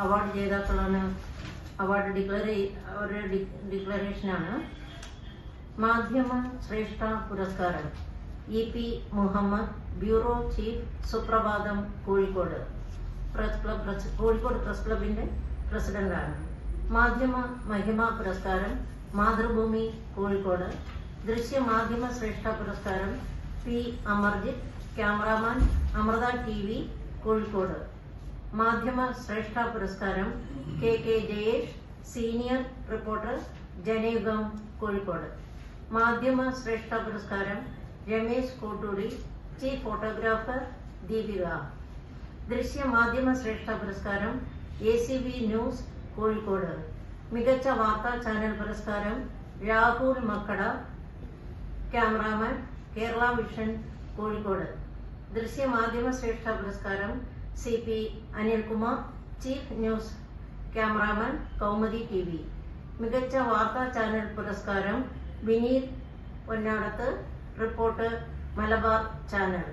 Award ജേതാക്കളാണ് award declare അവരുടെ ഡിക്ലറേഷനാണ് മാധ്യമ ശ്രേഷ്ഠ പുരസ്കാരം. E. P. Muhammad bureau chief Suprabhatham Kozhikode. Press club press Kozhikode press ക്ലബിന്റെ പ്രസിഡന്റാണ് മാധ്യമ മഹിമ പുരസ്കാരം മാതൃഭൂമി കോഴിക്കോട്. ദൃശ്യ മാധ്യമ ശ്രേഷ്ഠ പുരസ്കാരം P. Amarjith cameraman Amrita T V Kozhikode. മാധ്യമ ശ്രേഷ്ഠ പുരസ്കാരം K K Jayesh senior reporter Janayugom Kozhikode. മാധ്യമ ശ്രേഷ്ഠ പുരസ്കാരം രമേശ് കോട്ടൂടി ചീഫ് ഫോട്ടോഗ്രാഫർ ദീപിക. ദൃശ്യ മാധ്യമ ശ്രേഷ്ഠ പുരസ്കാരം A C B news Kozhikode. മികച്ച വാർത്താ ചാനൽ പുരസ്കാരം രാഹുൽ മക്കട ക്യാമറാമാൻ കേരള വിഷൻ കോഴിക്കോട്. ദൃശ്യ മാധ്യമ ശ്രേഷ്ഠ പുരസ്കാരം C P Anilkumar chief news cameraman Kaumudi T V. മികച്ച വാർത്താ ചാനൽ പുരസ്കാരം വിനീത് പൊന്നാടത്ത് റിപ്പോർട്ടർ മലബാർ ചാനൽ.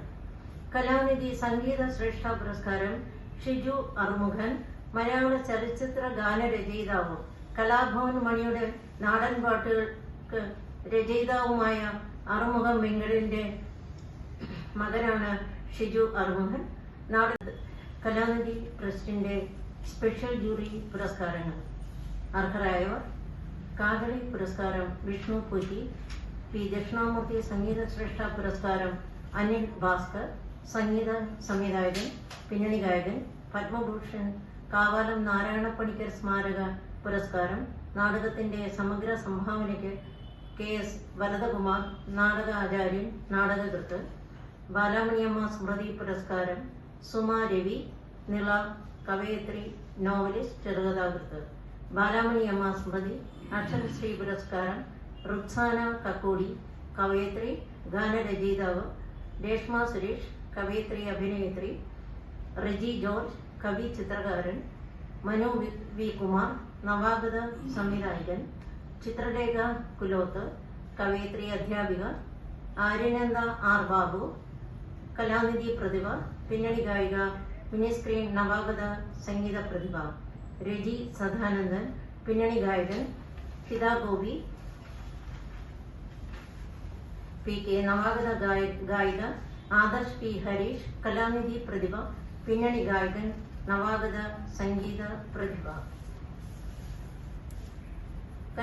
കലാനിധി സംഗീത ശ്രേഷ്ഠ പുരസ്കാരം ഷിജു അറുമുഖൻ മലയാള ചലച്ചിത്ര ഗാനരചയിതാവും കലാഭവൻ മണിയുടെ നാടൻ പാട്ടുകൾക്ക് രചയിതാവുമായ അറുമുഖം വെങ്കടിന്റെ മകനാണ് ഷിജു അറുമുഖൻ. നാട് കലാനിധി ട്രസ്റ്റിന്റെ സ്പെഷ്യൽ ജൂറി പുരസ്കാരങ്ങൾ. അർഹരായവർ കാതളി പുരസ്കാരം വിഷ്ണു പൂറ്റി പി ദക്ഷിണാമൂർത്തി സംഗീത ശ്രേഷ്ഠ പുരസ്കാരം അനിൽ ഭാസ്കർ സംഗീത സംവിധായകൻ പിന്നണി ഗായകൻ പത്മഭൂഷൺ കാവാലം നാരായണ പണിക്കർ സ്മാരക പുരസ്കാരം നാടകത്തിന്റെ സമഗ്ര സംഭാവനയ്ക്ക് കെ എസ് വരദകുമാർ നാടക ആചാര്യൻ നാടകകൃത്ത് ബാലാമണിയമ്മ സ്മൃതി പുരസ്കാരം സുമ രവി നിള കവയത്രി നോവലിസ്റ്റ് ചെറുകഥാകൃത്ത്. ബാലാമണിയമ്മ സ്മൃതി അക്ഷരശ്രീ പുരസ്കാരം റുക്സാന കക്കോടി കവയത്രി ഗാനരചയിതാവ് രേഷ്മ സുരേഷ് കവയത്രി അഭിനേത്രി റെജി ജോർജ് കവി ചിത്രകാരൻ മനു വി- കുമാർ നവാഗത സംവിധായകൻ ചിത്രരേഖ കുലോത്ത് കവയത്രി അധ്യാപിക ആര്യനന്ദ ആർ ബാബു കലാനിധി പ്രതിഭ പിന്നണി ഗായിക മിനിസ്ക്രീൻ നവാഗത സംഗീത പ്രതിഭ രജി സദാനന്ദൻ പിന്നണി ഗായകൻ ഹിത ഗോപി പി കെ നവാഗത ഗായ- ഗായിക ആദർശ് പി ഹരീഷ് കലാനിധി പ്രതിഭ പിന്നണി ഗായകൻ നവാഗത സംഗീത പ്രതിഭ.